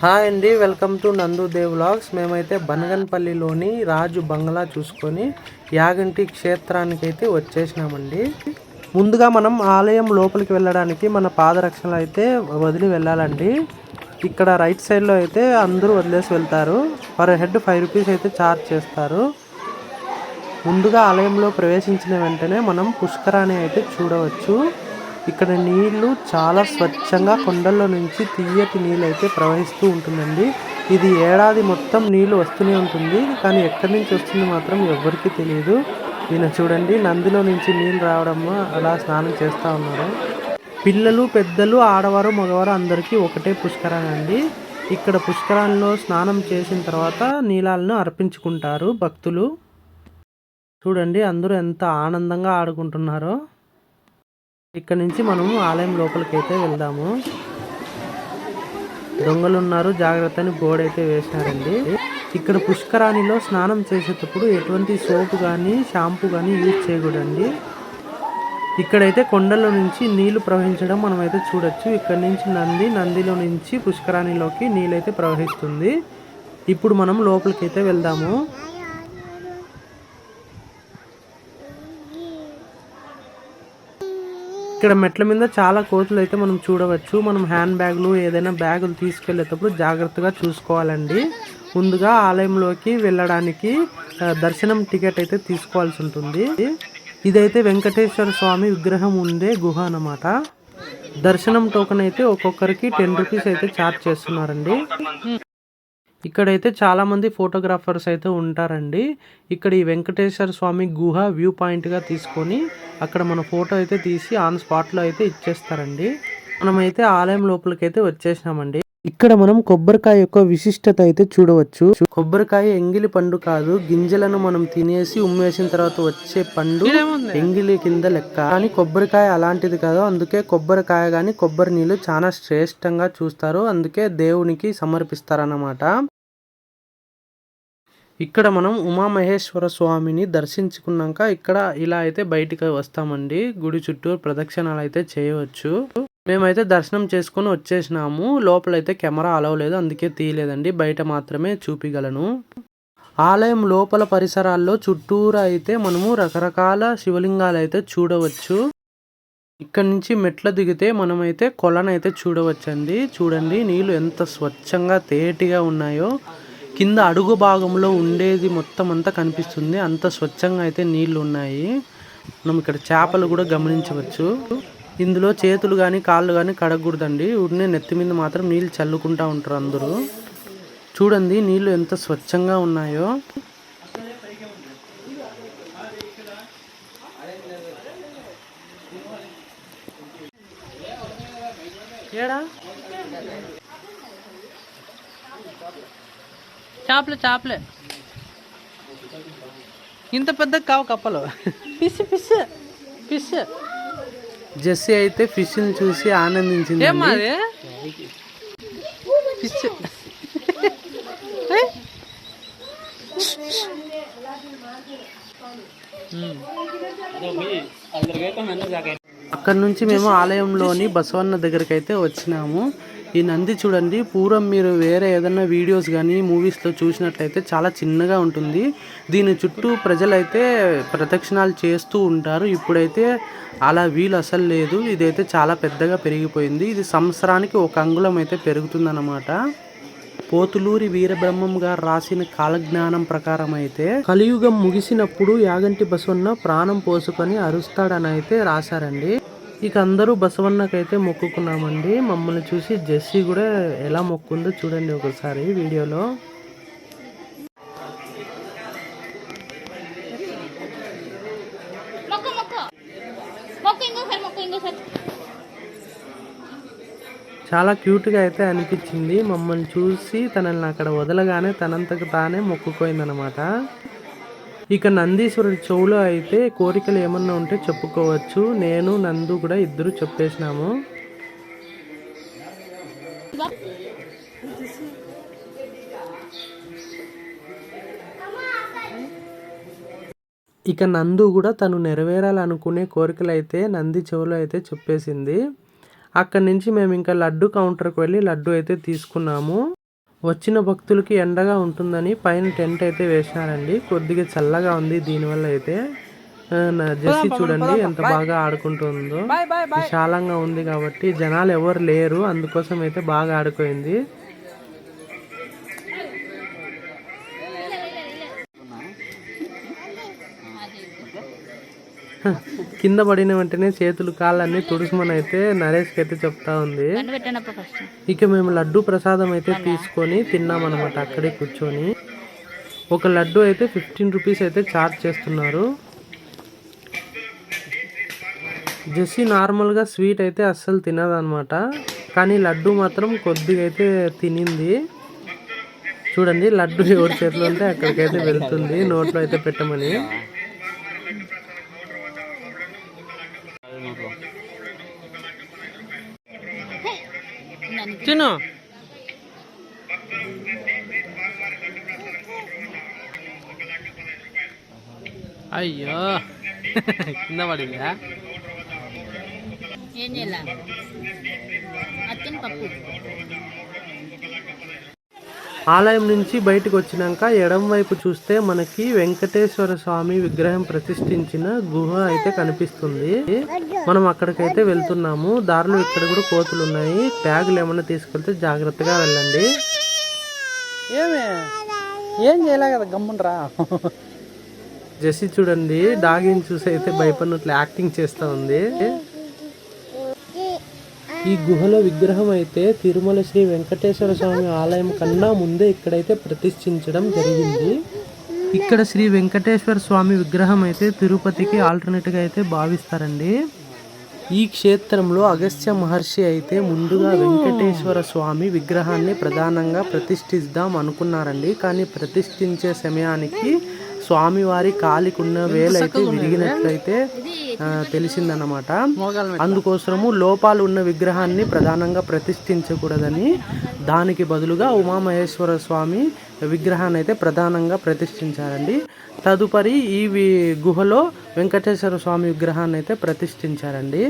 Hi అండి welcome to నందు Dev vlogs. మేమైతే బనగన్పల్లిలోని రాజు బంగ్లా చూసుకొని యాగంటి క్షేత్రానికి అయితే వచ్చేసినామండి. ముందుగా మనం ఆలయం లోపలికి వెళ్ళడానికి మన పాదరక్షలు అయితే వదిలి వెళ్ళాలండి. ఇక్కడ రైట్ సైడ్లో అయితే అందరూ వదిలేసి వెళ్తారు. పర్ హెడ్ ఫైవ్ రూపీస్ అయితే ఛార్జ్ చేస్తారు. ముందుగా ఆలయంలో ప్రవేశించిన వెంటనే మనం పుష్కరాన్ని అయితే చూడవచ్చు. ఇక్కడ నీళ్ళు చాలా స్వచ్ఛంగా కొండల్లో నుంచి తీయటి నీళ్ళైతే ప్రవహిస్తూ ఉంటుందండి. ఇది ఏడాది మొత్తం నీళ్ళు వస్తూనే ఉంటుంది. కానీ ఎక్కడి నుంచి వస్తుంది మాత్రం ఎవరికీ తెలియదు ఈయన చూడండి నందిలో నుంచి నీళ్ళు రావడం అలా స్నానం చేస్తూ ఉన్నారు. పిల్లలు పెద్దలు ఆడవారు మగవారు అందరికీ ఒకటే పుష్కరాన్ని అండి. ఇక్కడ పుష్కరాల్లో స్నానం చేసిన తర్వాత నీళ్ళను అర్పించుకుంటారు భక్తులు. చూడండి అందరూ ఎంత ఆనందంగా ఆడుకుంటున్నారో. ఇక్కడ నుంచి మనము ఆలయం లోపలికి అయితే వెళ్దాము. దొంగలు ఉన్నారు జాగ్రత్త అని బోర్డు అయితే వేసినారండి ఇక్కడ పుష్కరాణిలో స్నానం చేసేటప్పుడు ఎటువంటి సోపు కానీ షాంపూ కానీ యూజ్ చేయకూడండి ఇక్కడైతే కొండల నుంచి నీళ్ళు ప్రవహించడం మనం అయితే చూడొచ్చు. ఇక్కడ నుంచి నంది నందిలో నుంచి పుష్కరాణిలోకి నీళ్ళైతే ప్రవహిస్తుంది. ఇప్పుడు మనం లోపలికి అయితే వెళ్దాము. ఇక్కడ మెట్ల మీద చాలా కోతులు అయితే మనం చూడవచ్చు. మనం హ్యాండ్ బ్యాగులు ఏదైనా బ్యాగులు తీసుకెళ్ళేటప్పుడు జాగ్రత్తగా చూసుకోవాలండి. ముందుగా ఆలయంలోకి వెళ్ళడానికి దర్శనం టికెట్ అయితే తీసుకోవాల్సి ఉంటుంది. ఇదైతే వెంకటేశ్వర స్వామి విగ్రహం ఉండే గుహ అన్నమాట. దర్శనం టోకెన్ అయితే ఒక్కొక్కరికి టెన్ రూపీస్ అయితే ఛార్జ్ చేస్తున్నారండి. ఇక్కడైతే చాలా మంది ఫోటోగ్రాఫర్స్ అయితే ఉంటారండి. ఇక్కడ ఈ వెంకటేశ్వర స్వామి గుహ వ్యూ పాయింట్గా తీసుకొని అక్కడ మన ఫోటో అయితే తీసి ఆన్ స్పాట్లో అయితే ఇచ్చేస్తారండి. మనమైతే ఆలయం లోపలికి అయితే వచ్చేసినామండి. ఇక్కడ మనం కొబ్బరికాయ యొక్క విశిష్టత అయితే చూడవచ్చు. కొబ్బరికాయ ఎంగిలి పండు కాదు గింజలను మనం తినేసి ఉమ్మేసిన తర్వాత వచ్చే పండు ఎంగిలి కింద లెక్క. కానీ కొబ్బరికాయ అలాంటిది కాదు అందుకే కొబ్బరికాయ గాని కొబ్బరి నీళ్ళు చాలా శ్రేష్టంగా చూస్తారు. అందుకే దేవునికి సమర్పిస్తారన్నమాట. ఇక్కడ మనం ఉమామహేశ్వర స్వామిని దర్శించుకున్నాక ఇక్కడ ఇలా అయితే బయటికి వస్తామండి. గుడి చుట్టూ ప్రదక్షిణాలు అయితే చేయవచ్చు. మేమైతే దర్శనం చేసుకొని వచ్చేసినాము. లోపలైతే కెమెరా అలవలేదు అందుకే తీయలేదండి. బయట మాత్రమే చూపిగలను. ఆలయం లోపల పరిసరాల్లో చుట్టూరా అయితే మనము రకరకాల శివలింగాలు అయితే చూడవచ్చు. ఇక్కడ నుంచి మెట్ల దిగితే మనమైతే కొలనైతే చూడవచ్చండి. చూడండి నీళ్ళు ఎంత స్వచ్ఛంగా తేటిగా ఉన్నాయో. కింద అడుగు భాగంలో ఉండేది మొత్తం అంతా కనిపిస్తుంది. అంత స్వచ్ఛంగా అయితే నీళ్ళు ఉన్నాయి. మనం ఇక్కడ చేపలు కూడా గమనించవచ్చు. ఇందులో చేతులు కానీ కాళ్ళు కానీ కడగకూడదండి. ఉడినే నెత్తి మీద మాత్రం నీళ్ళు చల్లుకుంటా ఉంటారు అందరూ. చూడండి నీళ్ళు ఎంత స్వచ్ఛంగా ఉన్నాయో. ఏడా? చేపలే చేపలే. ఇంత పెద్ద కావు కప్పలు. ఫిష్ ఫిష్ ఫిష్ జెస్సీ అయితే ఫిష్ని చూసి ఆనందించింది ఫిష్ అక్కడ నుంచి మేము ఆలయంలోని బసవన్న దగ్గరికి అయితే వచ్చినాము. ఈ నంది చూడండి పూర్వం మీరు వేరే ఏదైనా వీడియోస్ కానీ మూవీస్లో చూసినట్లయితే చాలా చిన్నగా ఉంటుంది. దీని చుట్టూ ప్రజలైతే ప్రదక్షిణాలు చేస్తూ ఉంటారు. ఇప్పుడైతే అలా వీలు అసలు లేదు. ఇదైతే చాలా పెద్దగా పెరిగిపోయింది. ఇది సంవత్సరానికి ఒక అంగుళం అయితే పెరుగుతుందన్నమాట. పోతులూరి వీరబ్రహ్మం గారు రాసిన కాలజ్ఞానం ప్రకారం అయితే కలియుగం ముగిసినప్పుడు యాగంటి బసవన్న ప్రాణం పోసుకొని అరుస్తాడని అయితే రాశారండి. ఇక అందరూ బసవన్నకైతే మొక్కుకున్నామండి. మమ్మల్ని చూసి జెస్సీ కూడా ఎలా మొక్కుందో చూడండి ఒకసారి వీడియోలో. చాలా క్యూట్గా అయితే అనిపించింది. మమ్మల్ని చూసి తనని అక్కడ వదలగానే తనంతకు తానే మొక్కుపోయిందనమాట ఇక నందీశ్వరుడి చెవులో అయితే కోరికలు ఏమన్నా ఉంటే చెప్పుకోవచ్చు. నేను నందు కూడా ఇద్దరు చెప్పేసినాము. ఇక నందు కూడా తను నెరవేరాలనుకునే కోరికలు అయితే నంది చెవులో అయితే చెప్పేసింది. అక్కడి నుంచి మేము ఇంకా లడ్డు కౌంటర్కి వెళ్ళి లడ్డు అయితే తీసుకున్నాము. వచ్చిన భక్తులకి ఎండగా ఉంటుందని పైన టెంట్ అయితే వేసినారండి. కొద్దిగా చల్లగా ఉంది. దీనివల్ల అయితే జెస్సీ చూడండి ఎంత బాగా ఆడుకుంటుందో. విశాలంగా ఉంది కాబట్టి జనాలు ఎవరు లేరు. అందుకోసం అయితే బాగా ఆడుకోయింది. కింద పడిన వెంటనే చేతులు కాళ్ళన్నీ తుడుసుమని అయితే నరేష్కి అయితే చెప్తా ఉంది. ఇక మేము లడ్డు ప్రసాదం అయితే తీసుకొని తిన్నామన్నమాట అక్కడే కూర్చొని. ఒక లడ్డు అయితే ఫిఫ్టీన్ రూపీస్ అయితే ఛార్జ్ చేస్తున్నారు. జెస్సీ నార్మల్గా స్వీట్ అయితే అస్సలు తినదనమాట కానీ లడ్డు మాత్రం కొద్దిగా అయితే తినింది. చూడండి లడ్డు ఎవరి చేతిలో ఉంటే అక్కడికైతే వెళ్తుంది నోట్లో అయితే పెట్టమని. తిను అయ్యో కింద పడిందా ఏం చేయాల అత్తిన పప్పు ఆలయం నుంచి బయటకు వచ్చినాక ఎడం వైపు చూస్తే మనకి వెంకటేశ్వర స్వామి విగ్రహం ప్రతిష్ఠించిన గుహ అయితే కనిపిస్తుంది. మనం అక్కడికైతే వెళ్తున్నాము. దారిలో ఇక్కడ కూడా కోతులు ఉన్నాయి. బ్యాగులు ఏమన్నా తీసుకెళ్తే జాగ్రత్తగా వెళ్ళండి. ఏమే? ఏం చేయలే కదా గమ్మునరా? జెస్సీ చూడండి. డాగిని చూసి అయితే భయపడినట్లు యాక్టింగ్ చేస్తా ఉంది. ఈ గుహలో విగ్రహం అయితే తిరుమల శ్రీ వెంకటేశ్వర స్వామి ఆలయం కన్నా ముందే ఇక్కడైతే ప్రతిష్ఠించడం జరిగింది. ఇక్కడ శ్రీ వెంకటేశ్వర స్వామి విగ్రహం అయితే తిరుపతికి ఆల్టర్నేట్గా అయితే భావిస్తారండి. ఈ క్షేత్రంలో అగస్త్య మహర్షి అయితే ముందుగా వెంకటేశ్వర స్వామి విగ్రహాన్ని ప్రధానంగా ప్రతిష్ఠిద్దాం అనుకున్నారండి. కానీ ప్రతిష్ఠించే సమయానికి స్వామివారి కాలికున్న వేలైతే విరిగినట్లయితే ఆ, తెలిసిందన్నమాట. అందుకోసము లోపాలు ఉన్న విగ్రహాన్ని ప్రధానంగా ప్రతిష్ఠించకూడదని దానికి బదులుగా ఉమామహేశ్వర స్వామి విగ్రహాన్ని అయితే ప్రధానంగా ప్రతిష్ఠించారండి. తదుపరి ఈ గుహలో వెంకటేశ్వర స్వామి విగ్రహాన్ని అయితే ప్రతిష్ఠించారండి.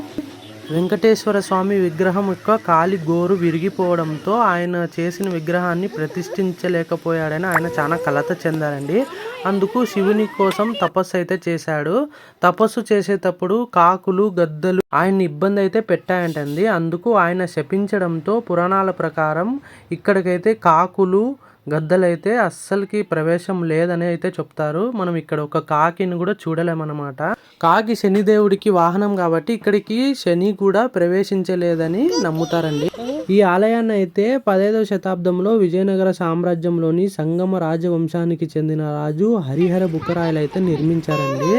వెంకటేశ్వర స్వామి విగ్రహం యొక్క కాలి గోరు విరిగిపోవడంతో ఆయన చేసిన విగ్రహాన్ని ప్రతిష్ఠించలేకపోయాడని ఆయన చాలా కలత చెందారండి. అందుకు శివుని కోసం తపస్సు అయితే చేశాడు. తపస్సు చేసేటప్పుడు కాకులు గద్దలు ఆయన్ని ఇబ్బంది అయితే పెట్టాయంటండి. అందుకు ఆయన శపించడంతో పురాణాల ప్రకారం ఇక్కడికైతే కాకులు గద్దలైతే అస్సలకి ప్రవేశం లేదని అయితే చెప్తారు. మనం ఇక్కడ ఒక కాకిని కూడా చూడలేమన్నమాట. కాకి శనిదేవుడికి వాహనం కాబట్టి ఇక్కడికి శని కూడా ప్రవేశించలేదని నమ్ముతారండి. ఈ ఆలయాన్ని అయితే పదహైదవ శతాబ్దంలో విజయనగర సామ్రాజ్యంలోని సంగమ రాజవంశానికి చెందిన రాజు హరిహర బుక్కరాయలు అయితే నిర్మించారండి.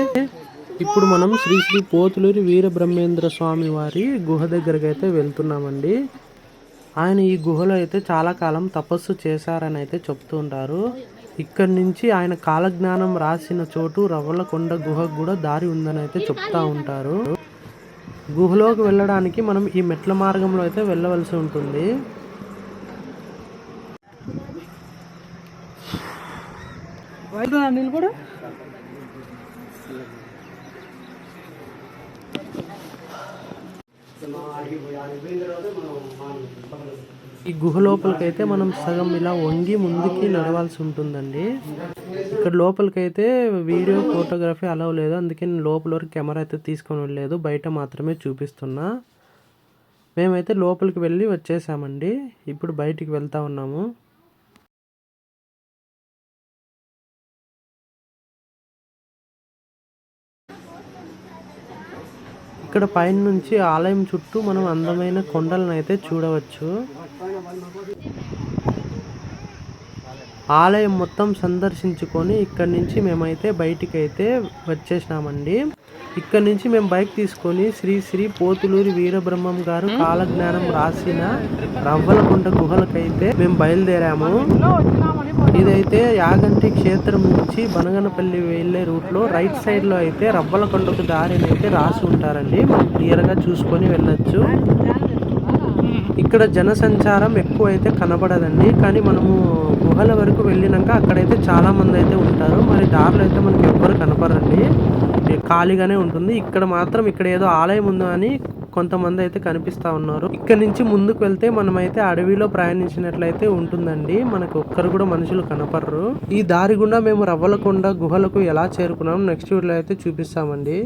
ఇప్పుడు మనం శ్రీ శ్రీ పోతులూరి వీరబ్రహ్మేంద్ర స్వామి వారి గుహ దగ్గరకైతే అయితే వెళ్తున్నామండి. ఆయన ఈ గుహలో అయితే చాలా కాలం తపస్సు చేశారని అయితే చెప్తూ ఉంటారు ఇక్కడి నుంచి ఆయన కాలజ్ఞానం రాసిన చోటు రవ్వలకొండ గుహకు కూడా దారి ఉందని అయితే చెప్తా ఉంటారు. గుహలోకి వెళ్ళడానికి మనం ఈ మెట్ల మార్గంలో అయితే వెళ్ళవలసి ఉంటుంది. నీళ్ళు కూడా ఈ గుహ లోపలికైతే మనం సగం ఇలా వంగి ముందుకి నడవాల్సి ఉంటుందండి. ఇక్కడ లోపలికైతే వీడియో ఫోటోగ్రఫీ అలవ్ లేదు. అందుకే నేను లోపల వరకు కెమెరా అయితే తీసుకొని వెళ్ళలేదు. బయట మాత్రమే చూపిస్తున్నా. మేమైతే లోపలికి వెళ్ళి వచ్చేసామండి. ఇప్పుడు బయటికి వెళ్తా ఉన్నాము. ఇక్కడ పైన నుంచి ఆలయం చుట్టూ మనం అందమైన కొండలను అయితే చూడవచ్చు. ఆలయం మొత్తం సందర్శించుకొని ఇక్కడ నుంచి మేమైతే బయటికి అయితే వచ్చేసినామండి. ఇక్కడ నుంచి మేము బైక్ తీసుకొని శ్రీ శ్రీ పోతులూరి వీరబ్రహ్మం గారు కాలజ్ఞానం రాసిన రవ్వలకుంట గుహలకైతే మేము బయలుదేరాము. ఇదైతే యాగంటి క్షేత్రం నుంచి బనగనపల్లి వెళ్ళే రూట్లో రైట్ సైడ్లో అయితే రవ్వలకొండకు దారిని అయితే రాసి ఉంటారండి. మనం గా చూసుకొని వెళ్ళొచ్చు. ఇక్కడ జనసంచారం ఎక్కువ అయితే కనబడదండి. కానీ మనము గుహల వరకు వెళ్ళినాక అక్కడైతే చాలా మంది అయితే ఉంటారు. మరి దారిలో అయితే మనకి ఎవ్వరు కనపడండి ఖాళీగానే ఉంటుంది. ఇక్కడ మాత్రం ఇక్కడ ఏదో ఆలయం ఉందో అని కొంతమంది అయితే కనిపిస్తా ఉన్నారు. ఇక్కడ నుంచి ముందుకు వెళ్తే మనమైతే అడవిలో ప్రయాణించినట్లయితే ఉంటుందండి. మనకు ఒక్కరు కూడా మనుషులు కనపడరు. ఈ దారి గుండా మేము రవ్వలకొండ గుహలకు ఎలా చేరుకున్నాం నెక్స్ట్ వీడియోలో అయితే చూపిస్తామండి.